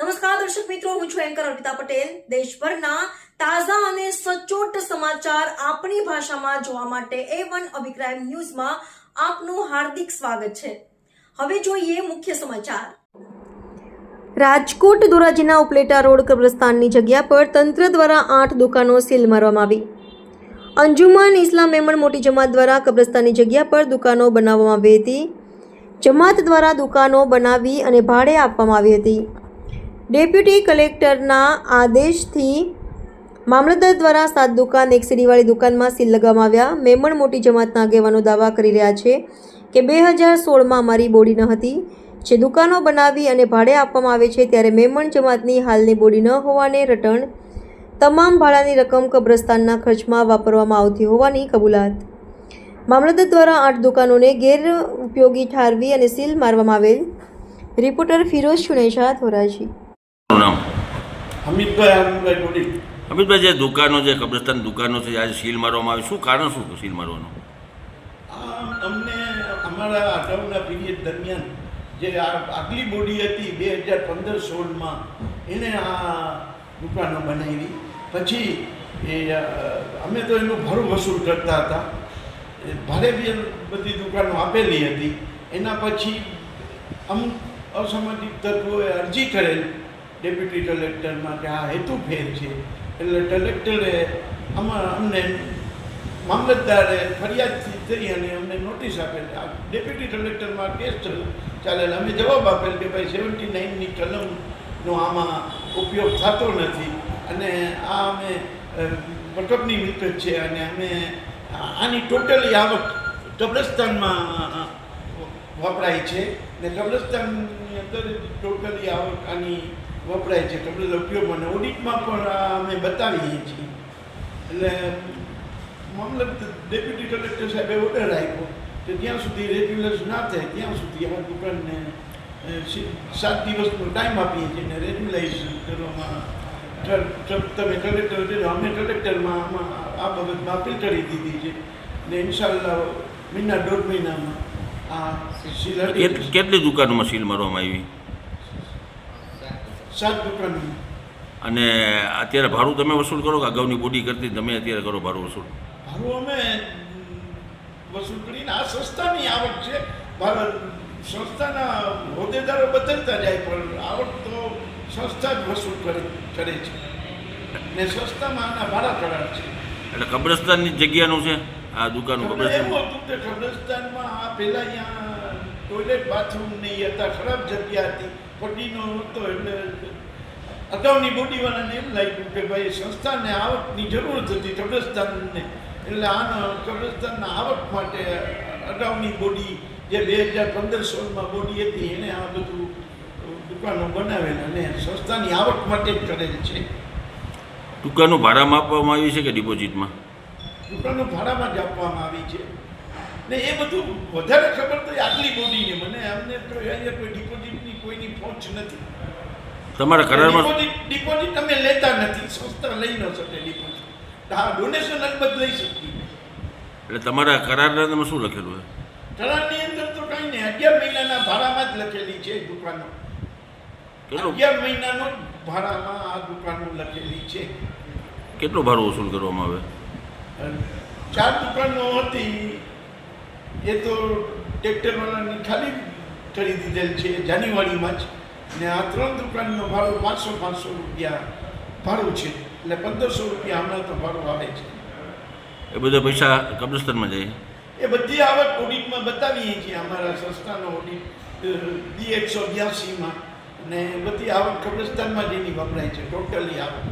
નમસ્કાર, દર્શક મિત્રો, હું છું એન્કર અર્પિતા પટેલ. દેશભરના તાજા અને સચોટ સમાચાર આપણી ભાષામાં જોવા માટે એ વન અભિપ્રાય ન્યૂઝમાં આપનું હાર્દિક સ્વાગત છે. હવે જોઈએ મુખ્ય સમાચાર. રાજકોટ ધોરાજીના ઉપલેટા રોડ કબ્રસ્તાનની જગ્યા પર તંત્ર દ્વારા આઠ દુકાનો સીલ મારવામાં આવી. અંજુમન ઇસ્લામ મેમણ મોટી જમાત દ્વારા કબ્રસ્તાનની જગ્યા પર દુકાનો બનાવવામાં આવી હતી. જમાત દ્વારા દુકાનો બનાવી અને ભાડે આપવામાં આવી હતી. ડેપ્યુટી કલેક્ટરના આદેશથી મામલતદાર દ્વારા સાત દુકાન, એક સીડીવાળી દુકાનમાં સીલ લગાવવામાં આવ્યા. મેમણ મોટી જમાતના આગેવાનો દાવા કરી રહ્યા છે કે બે હજાર સોળમાં મારી બોડી ન હતી. જે દુકાનો બનાવી અને ભાડે આપવામાં આવે છે ત્યારે મેમણ જમાતની હાલની બોડી ન હોવાને રટણ તમામ ભાડાની રકમ કબ્રસ્તાનના ખર્ચમાં વાપરવામાં આવતી હોવાની કબૂલાત. મામલતદાર દ્વારા આઠ દુકાનોને ગેરઉપયોગી ઠારવી અને સીલ મારવામાં આવેલ. રિપોર્ટર ફિરોઝ ચુનેજા ધોરાજી. નામ? હમીદભાઈ આનંદભાઈ અમિતભાઈ જે દુકાનો જે કબ્રસ્તાન દુકાનો છે આજે સીલ મારવામાં આવી. શું કારણ શું સીલ મારવાનું? આ અમને અમારા અગાઉના પીરિયડ દરમિયાન જે આગલી બોડી હતી બે હજાર પંદર સોળમાં એને આ દુકાનો બનાવી. પછી એ અમે તો એનું ભરું વસૂલ કરતા હતા. ભારે બી બધી દુકાનો આપેલી હતી. એના પછી અમુક અસામાજિક તત્વોએ અરજી કરેલ. ડેપ્યુટી કલેક્ટરમાં કે આ હેતુ ફેર છે. એટલે કલેક્ટરે આમાં અમને મામલતદારે ફરિયાદથી કરી અને અમને નોટિસ આપેલ આ ડેપ્યુટી કલેક્ટરમાં કેસ ચાલેલ. અમે જવાબ આપેલ કે ભાઈ સેવન્ટી નાઇનની કલમનો આમાં ઉપયોગ થતો નથી. અને આ અમે અ, વટકની મિલકત છે અને અમે આની ટોટલી આવક કબ્રસ્તાનમાં વપરાય છે. ને કબ્રસ્તાનની અંદર ટોટલી આવક આની વપરાય છે. કબ્રસ્ત ઉપયોગ અને ઓડિટમાં પણ અમે બતાવીએ છીએ. એટલે મામલત ડેપ્યુટી કલેક્ટર સાહેબે ઓર્ડર આપ્યો કે જ્યાં સુધી રેગ્યુલર ના થાય ત્યાં સુધી આ દુકાનને સાત દિવસનો ટાઈમ આપીએ છીએ ને રેગ્યુલાઇઝ કરવામાં તમે કલેક્ટર અમે કલેક્ટરમાં આમાં આ બાબતમાં અપીલ કરી દીધી છે. ને ઇન્શાલ્લાહ મહિના દોઢ મહિનામાં આ કેટલી દુકાનોમાં સીલ મારવામાં આવી? સાત દુકાનની અને અત્યારે ભાડું તમે વસૂલ કરો કે અગાઉની બોડી કરતી તમે અત્યારે કરો ભાડું વસૂલ? ભાડું અમે વસૂલ કરીને આ સંસ્થાની આવક છે. સંસ્થાના હોદ્દેદારો બદલતા જાય પણ આવક તો સંસ્થા જ વસૂલ કરે કરે છે. ને સંસ્થામાં આના ભાડા કરાર છે. એટલે કબ્રસ્તાનની જગ્યાનું છે? આ દુકાનનું કબ્રસ્તાન? કબ્રસ્તાનમાં આ પહેલાં અહીંયા ટોયલેટ બાથરૂમ નહીં હતા ખરાબ જગ્યા હતી. પટ્ટીનો હતો એટલે અગાઉની બોડીવાળાને એમ લાગ્યું કે ભાઈ સંસ્થાને આવકની જરૂર હતી કબ્રસ્તાનને. એટલે આનો કબ્રસ્તાનના આવક માટે અગાઉની બોડી જે બે હજાર પંદર સોળમાં બોડી હતી એને આ બધું દુકાનો બનાવેલ અને સંસ્થાની આવક માટે જ કરેલ છે. દુકાનો ભાડામાં આપવામાં આવી છે કે ડિપોઝિટમાં દુકાનો ભાડામાં જ આપવામાં આવી છે. ને એ બધું વધારે ખબર તો આટલી બોડીને મને અમને તો અહીંયા કોઈ ડિપોઝિટની કોઈની પહોંચ નથી. તમારા કરારમાં ડિપોઝિટ ડિપોઝિટ અમે લેતા નથી. સંસ્થા લઈ ન શકે ડિપોઝિટ હા ડોનેશન અલબત્ત લઈ શકીએ. એટલે તમારા કરારના શું લખેલું છે? કરારની અંદર તો કાંઈ નહીં. અગિયાર મહિનાના ભાડામાં જ લખેલી છે દુકાનો. અગિયાર મહિનાનો ભાડામાં આ દુકાનો લખેલી છે. કેટલું ભાડું વસૂલ કરવામાં આવે? ચાર દુકાનો હતી. એ તો ટ્રેક્ટરવાળાની ખાલી કરી દીધેલ છે જાન્યુઆરીમાં જ. ને આ ત્રણ દુકાનનો ભાડું પાંચસો પાંચસો રૂપિયા ભાડું છે એટલે પંદરસો રૂપિયા હમણાં તો ભાડું આવે છે. એ બધા પૈસા કબ્રસ્તાનમાં જાય? એ બધી આવક ઓડિટમાં બતાવીએ છીએ અમારા સંસ્થાનો ઓડિટ બી એકસો બ્યાસીમાં. ને બધી આવક કબ્રસ્તાનમાં જ એની વપરાય છે ટોટલી આવક.